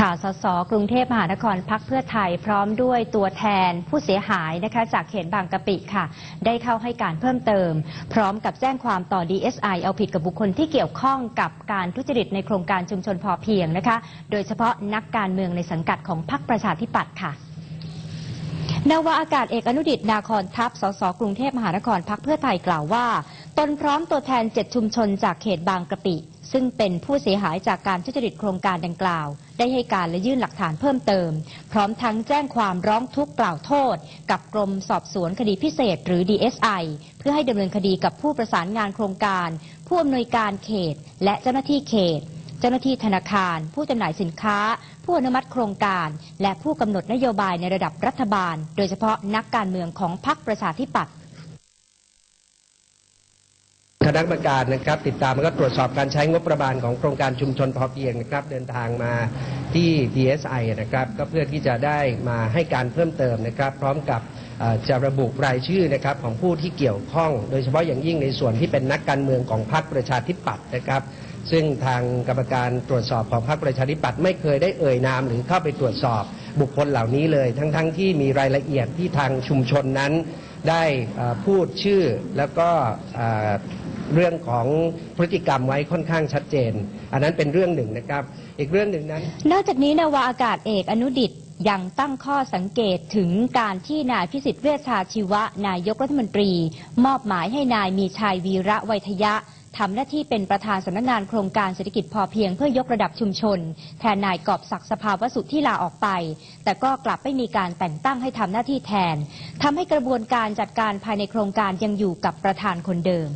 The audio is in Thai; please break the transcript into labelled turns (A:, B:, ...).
A: ค่ะสสกรุงเทพมหานครพักเพื่อไทยพร้อมด้วยตัวแทนผู้เสียหายนะคะ จากเขตบางกะปิค่ะ ได้เข้าให้การเพิ่มเติม พร้อมกับแจ้งความต่อ DSI เอาผิดกับบุคคลที่เกี่ยวข้องกับการทุจริตในโครงการชุมชนพอเพียงนะคะ โดยเฉพาะนักการเมืองในสังกัดของพรรคประชาธิปัตย์ค่ะนาวาอากาศเอกอนุดิตนาคอนทัพ สส กรุงเทพมหานครพักเพื่อไทยกล่าวว่า ตนพร้อมตัวแทน7ชุมชนจากเขตบางกะปิ ซึ่งเป็นผู้เสียหายจากการทุจริตโครงการดังกล่าว ได้ให้การและยื่นหลักฐานเพิ่มเติม พร้อมทั้งแจ้งความร้องทุกข์กล่าวโทษ กับกรมสอบสวนคดีพิเศษหรือ DSI เพื่อให้ดำเนินคดีกับผู้ประสานงานโครงการ ผู้อำนวยการเขต และเจ้าหน้าที่เขตเจ้าหน้าที่ธนาคาร ผู้จำหน่ายสินค้า ผู้อนุมัติโครงการ และผู้กำหนดนโยบายในระดับรัฐบาล โดยเฉพาะนักการเมืองของพรรคประชาธิปัตย์
B: คณะกรรมการนะครับ ติดตามแล้วก็ตรวจสอบการใช้งบประมาณของโครงการชุมชนพอเพียงนะครับ เดินทางมาที่ DSI นะครับ ก็เพื่อที่จะได้มาให้การเพิ่มเติมนะครับ พร้อมกับจะระบุรายชื่อนะครับของผู้ที่เกี่ยวข้อง โดยเฉพาะอย่างยิ่งในส่วนที่เป็นนักการเมืองของพรรคประชาธิปัตย์นะครับซึ่งทางกรรมการตรวจสอบของพรรคประชาธิปัตย์ไม่เคยได้เอ่ยนามหรือเข้าไปตรวจสอบบุคคลเหล่านี้เลย ทั้งๆที่มีรายละเอียดที่ทางชุมชนนั้น ได้พูดชื่อแล้วก็เรื่องของพฤติกรรมไว้ค่อนข้างชัดเจน อันนั้นเป็นเรื่องหนึ่งนะครับ อีกเรื่องหนึ่งนั้น
A: นอกจากนี้นาวาอากาศเอกอนุดิตยังตั้งข้อสังเกตถึงการที่นายพิสิทธิ์เวชชาชีวะ นายกรัฐมนตรี มอบหมายให้นายมีชัยวีระไวยทยะ ทำหน้าที่เป็นประธานสำนักงานโครงการเศรษฐกิจพอเพียงเพื่อยกระดับชุมชน แทนนายกอบศักดิ์สภาวสุที่ลาออกไป แต่ก็กลับไม่มีการแต่งตั้งให้ทำหน้าที่แทนทำให้กระบวนการจัดการภายในโครงการยังอยู่กับประธานคนเดิม